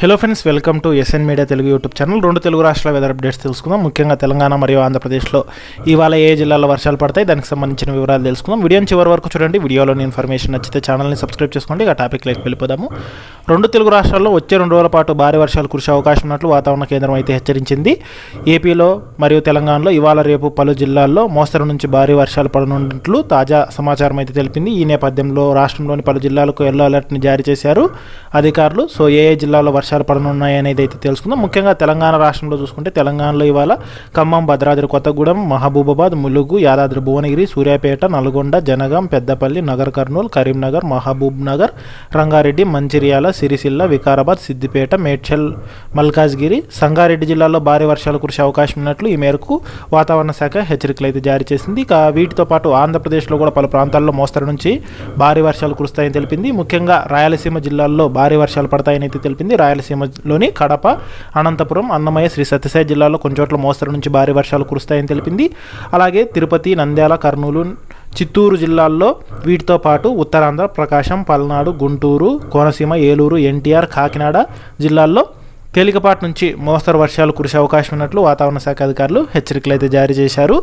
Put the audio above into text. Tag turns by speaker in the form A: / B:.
A: Hello friends welcome to SN media Telugu YouTube channel రెండు తెలుగు రాష్ట్రాల weather updates తెలుసుకుందాం. ముఖ్యంగా తెలంగాణ మరియు ఆంధ్రప్రదేశ్లో ఇవాళ ఏ జిల్లాలో వర్షాలు పడతాయి దానికి సంబంధించిన వివరాలు తెలుసుకుందాం. వీడియోని చివరి వరకు చూడండి. వీడియోలోని ఇన్ఫర్మేషన్ నచ్చితే ఛానల్ని సబ్స్క్రైబ్ చేసుకోండి. ఇక టాపిక్లోకి వెళ్ళిపోదాము. రెండు తెలుగు రాష్ట్రాల్లో వచ్చే రెండు రోజుల పాటు భారీ వర్షాలు కురిసే అవకాశం ఉన్నట్లు వాతావరణ కేంద్రం అయితే హెచ్చరించింది. ఏపీలో మరియు తెలంగాణలో ఇవాళ రేపు పలు జిల్లాల్లో మోస్తరు నుంచి భారీ వర్షాలు పడనున్నట్లు తాజా సమాచారం అయితే తెలిపింది. ఈ నేపథ్యంలో రాష్ట్రంలోని పలు జిల్లాలకు ఎల్లో అలర్ట్ని జారీ చేశారు అధికారులు. సో ఏ ఏ జిల్లాలో వర్షాలు పడనున్నాయి అనేది అయితే తెలుసుకుందాం. ముఖ్యంగా తెలంగాణ రాష్ట్రంలో చూసుకుంటే తెలంగాణలో ఇవాళ ఖమ్మం భద్రాద్రి కొత్తగూడెం మహబూబాబాద్ ములుగు యాదాద్రి భువనగిరి సూర్యాపేట నల్గొండ జనగాం పెద్దపల్లి నగర్ కర్నూలు కరీంనగర్ మహబూబ్ నగర్ రంగారెడ్డి మంచిర్యాల సిరిసిల్ల వికారాబాద్ సిద్దిపేట మేడ్చల్ మల్కాజ్గిరి సంగారెడ్డి జిల్లాలో భారీ వర్షాలు కురిసే అవకాశం ఉన్నట్లు ఈ మేరకు వాతావరణ శాఖ హెచ్చరికలు అయితే జారీ చేసింది. ఇక వీటితో పాటు ఆంధ్రప్రదేశ్లో కూడా పలు ప్రాంతాల్లో మోస్తరు నుంచి భారీ వర్షాలు కురుస్తాయని తెలిపింది. ముఖ్యంగా రాయలసీమ జిల్లాల్లో భారీ వర్షాలు పడతాయని అయితే తెలిపింది. రాయలసీమలోని కడప అనంతపురం అన్నమయ్య శ్రీ సత్యసాయి జిల్లాలో కొన్ని చోట్ల మోస్తరు నుంచి భారీ వర్షాలు కురుస్తాయని తెలిపింది. అలాగే తిరుపతి నంద్యాల కర్నూలు చిత్తూరు జిల్లాల్లో వీటితో పాటు ఉత్తరాంధ్ర ప్రకాశం పల్నాడు గుంటూరు కోనసీమ ఏలూరు ఎన్టీఆర్ కాకినాడ జిల్లాల్లో తేలికపాటి నుంచి మోస్తరు వర్షాలు కురిసే అవకాశం ఉన్నట్లు వాతావరణ శాఖ అధికారులు హెచ్చరికలు అయితే జారీ చేశారు.